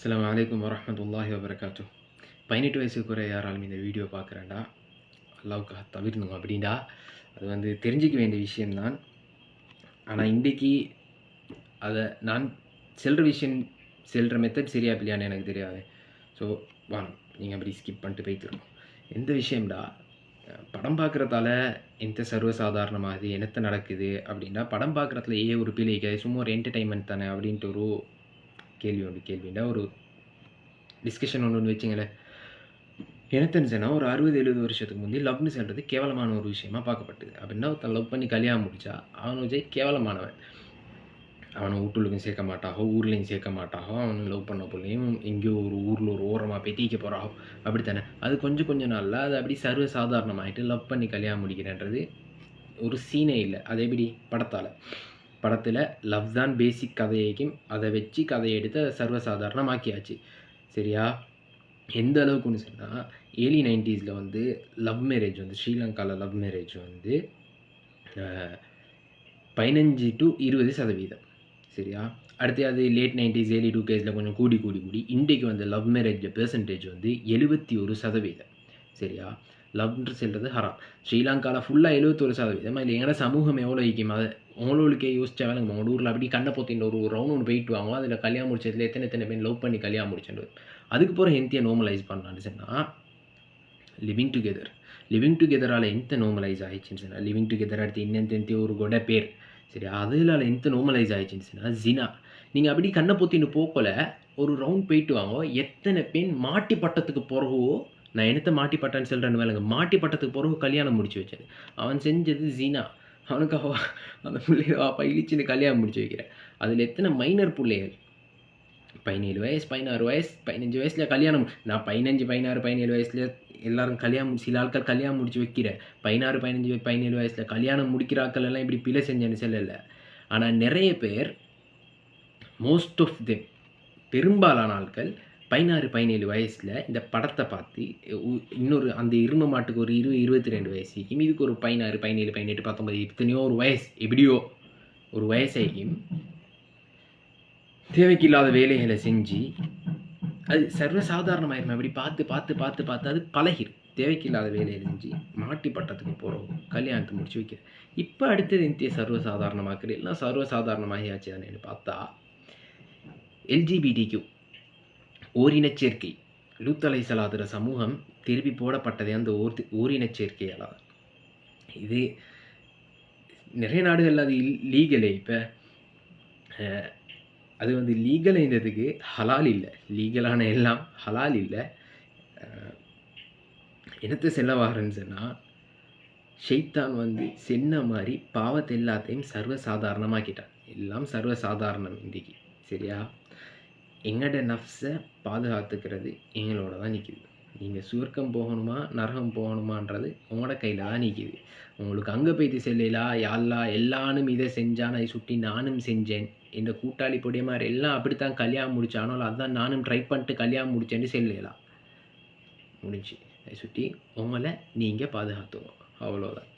அஸ்லாம் வலைக்கம் வரமத்துல்லாஹி வபரகாத்து பதினெட்டு வயசு குறை யாராலும் இந்த வீடியோ பார்க்குறேன்டா அல்லாவுக்காக தவிர்க்கணும் அப்படின்டா அது வந்து தெரிஞ்சிக்க வேண்டிய விஷயம்தான். ஆனால் இன்றைக்கி அதை நான் செல்கிற விஷயம் செல்கிற மெத்தட் சரியா இல்லையான்னு எனக்கு தெரியாது. ஸோ வாங்க நீங்கள் அப்படி ஸ்கிப் பண்ணிட்டு போய்க்கிறோம் எந்த விஷயம்டா? படம் பார்க்குறதால எந்த சர்வசாதாரணமாக இது என்னத்த நடக்குது அப்படின்னா படம் பார்க்குறதுல ஏ ஒரு பிள்ளைக்கு சும்மா ஒரு என்டர்டைன்மெண்ட் தானே அப்படின்ட்டு ஒரு கேள்வி ஒன்று கேள்வின்னா ஒரு டிஸ்கஷன் ஒன்று ஒன்று வச்சிங்களேன். எனக்கு தெரிஞ்சேன்னா ஒரு அறுபது எழுபது வருஷத்துக்கு முந்தைய லவ்னு சொல்கிறது கேவலமான ஒரு விஷயமா பார்க்கப்பட்டது. அப்படின்னா ஒருத்தன் லவ் பண்ணி கல்யாணம் முடிச்சா அவன் விஜய் கேவலமானவன். அவனை வீட்டுலையும் சேர்க்க மாட்டாகோ ஊர்லேயும் சேர்க்க மாட்டாகோ அவனை லவ் பண்ண பிள்ளையும் எங்கேயோ ஒரு ஊரில் ஒரு ஓரமாக போய் தீக்க போகிறாகோ அப்படித்தானே? அது கொஞ்சம் கொஞ்சம் நாளில் அது அப்படி சர்வ சாதாரணமாகிட்டு லவ் பண்ணி கல்யாணம் முடிக்கிறேன்றது ஒரு சீனே இல்லை. அது எப்படி? படத்தால். படத்தில் லவ் தான் பேசிக் கதையைக்கும் அதை வச்சு கதையை எடுத்து அதை சர்வசாதாரணமாக்கியாச்சு. சரியா? எந்த அளவுக்குன்னு சொன்னால் ஏர்லி நைன்டிஸில் வந்து லவ் மேரேஜ் வந்து ஸ்ரீலங்காவில் லவ் மேரேஜ் வந்து பதினஞ்சு டு இருபது சதவீதம். சரியா? அடுத்து அது லேட் நைன்டிஸ் ஏர்லி டூ கேஸில் கொஞ்சம் கூடி கூடி கூடி இன்றைக்கு வந்து லவ் மேரேஜ் பெர்சன்டேஜ் வந்து எழுபத்தி ஒரு சதவீதம். சரியா? லவ்ன்று சொல்கிறது ஹராம் ஸ்ரீலங்காவில் ஃபுல்லாக எழுபத்தொரு சதவீதம். இல்லை எங்கட சமூகம் எவ்வளோ ஐக்கியம் அதை உங்களுக்கே யோசிச்சா வேலைங்க உங்கள் ஊரில் அப்படி கண்ணை போத்தின் ஒரு ரவுண்ட் ஒன்று போயிட்டு வாங்க அதில் கல்யாணம் முடிச்சதுல எத்தனை எத்தனை பேர் லவ் பண்ணி கல்யாணம் முடிச்சுட்டு அதுக்கு போகிற ஹெல்த்தியை நார்மலைஸ் பண்ணலான்னு சொன்னால் லிவிங் டுகெதர் லிவிங் டுகெதரால் எந்த நார்மலைஸ் ஆயிடுச்சுன்னு சொன்னால் லிவிங் டுகெதர் அடுத்து இன்னெந்த ஒரு கொட பேர். சரி அதில் எந்த நார்மலைஸ் ஆயிடுச்சுன்னு சொன்னால் ஜினா நீங்கள் அப்படி கண்ணை போத்தின்னு போக்கல ஒரு ரவுண்ட் போயிட்டு வாங்க எத்தனை பேர் மாட்டி பட்டத்துக்கு பிறகோ நான் என்னத்த மாட்டி பட்டான்னு சொல்கிறேன்னு வேலைங்க மாட்டி பட்டத்துக்கு பிறகு கல்யாணம் முடிச்சு வச்சது அவன் செஞ்சது ஜீனா. அவனுக்கு அவ அந்த பிள்ளைய வாப்பா இழிச்சுன்னு கல்யாணம் முடிச்சு வைக்கிறேன். அதில் எத்தனை மைனர் பிள்ளைகள்? பதினேழு வயசு பதினாறு வயசு பதினஞ்சு வயசில் கல்யாணம் நான் பதினஞ்சு பதினாறு பதினேழு வயசில் எல்லாரும் கல்யாணம் சில ஆட்கள் கல்யாணம் முடிச்சு வைக்கிறேன். பதினாறு பதினஞ்சு பதினேழு வயசில் கல்யாணம் முடிக்கிற ஆட்கள் எல்லாம் இப்படி பிழை செஞ்சேன்னு சொல்லலை. ஆனால் நிறைய பேர் மோஸ்ட் ஆஃப் தெம் பெரும்பாலான ஆட்கள் பதினாறு பதினேழு வயசில் இந்த படத்தை பார்த்து இன்னொரு அந்த இரும மாட்டுக்கு ஒரு இருபது இருபத்தி ரெண்டு வயசுக்கும் இதுக்கு ஒரு பதினாறு பதினேழு பதினெட்டு பத்தொம்பது எத்தனையோ ஒரு வயசு எப்படியோ ஒரு வயசையும் தேவைக்கில்லாத வேலைகளை செஞ்சு அது சர்வசாதாரணமாயிரும். அப்படி பார்த்து பார்த்து பார்த்து பார்த்து அது பழகிரும். தேவைக்கில்லாத வேலையை செஞ்சு மாட்டி பட்டத்துக்கு போகிறோம் கல்யாணத்தை முடிச்சு வைக்கிறேன் இப்போ அடுத்தது இந்திய சர்வசாதாரணமாக்குறது. எல்லாம் சர்வசாதாரணமாகியாச்சு தானேன்னு பார்த்தா எல்ஜிபிடிக்கு ஓரினச் சேர்க்கை. லூத்தலை சலாதுற சமூகம் திருப்பி போடப்பட்டதே அந்த ஓர் ஓரினச் சேர்க்கையால் இது நிறைய நாடுகளில் அது லீகலே இப்போ. அது வந்து லீகல் இருந்ததுக்கு ஹலால் இல்லை. லீகலான எல்லாம் ஹலால் இல்லை. அஹ், என்னத்தை செல்ல சொன்னால் ஷெய்தான் வந்து சென்ன மாதிரி பாவத்தை எல்லாத்தையும் சர்வசாதாரணமாக்கிட்டான். எல்லாம் சர்வசாதாரணம் இன்றைக்கு. சரியா? எங்களோட நஃப்ஸை பாதுகாத்துக்கிறது எங்களோட தான் நிற்கிது நீங்கள் சுவர்க்கம் போகணுமா நரகம் போகணுமான்றது உங்களோட கையில் தான் நிற்கிது உங்களுக்கு அங்கே போய்த்து செல்லலா யாழ்லா எல்லானும் இதை செஞ்சான் அதை சுட்டி நானும் செஞ்சேன். என்ற கூட்டாளி பொடிய மாதிரி எல்லாம் அப்படித்தான் கல்யாணம் முடித்தானோ அதான் நானும் ட்ரை பண்ணிட்டு கல்யாணம் முடிச்சேன்னு செல்லலாம் முடிஞ்சு. அதை சுற்றி உங்களை நீங்கள் பாதுகாத்துவோம் அவ்வளோதான்